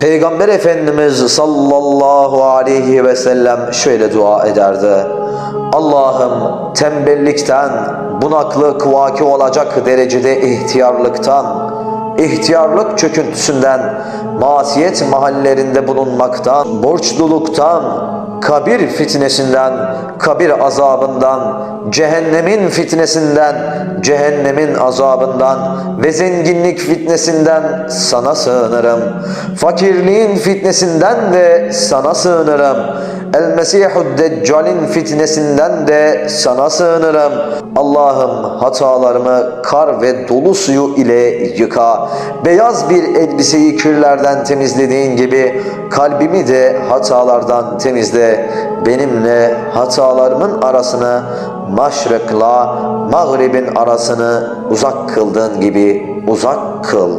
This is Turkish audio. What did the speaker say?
Peygamber Efendimiz sallallahu aleyhi ve sellem şöyle dua ederdi. Allah'ım tembellikten, bunaklık vaki olacak derecede ihtiyarlıktan, ihtiyarlık çöküntüsünden, masiyet mahallerinde bulunmaktan, borçluluktan, kabir fitnesinden, kabir azabından, cehennemin fitnesinden, cehennemin azabından ve zenginlik fitnesinden sana sığınırım. Fakirliğin fitnesinden de sana sığınırım. El Mesihud Deccal'in fitnesinden de sana sığınırım. Allah'ım hatalarımı kar ve dolu suyu ile yıka. Beyaz bir elbiseyi kirlerden temizlediğin gibi kalbimi de hatalardan temizle. Benimle hatalarımın arasını maşrıkla mağribin arasını uzak kıldığın gibi uzak kıl.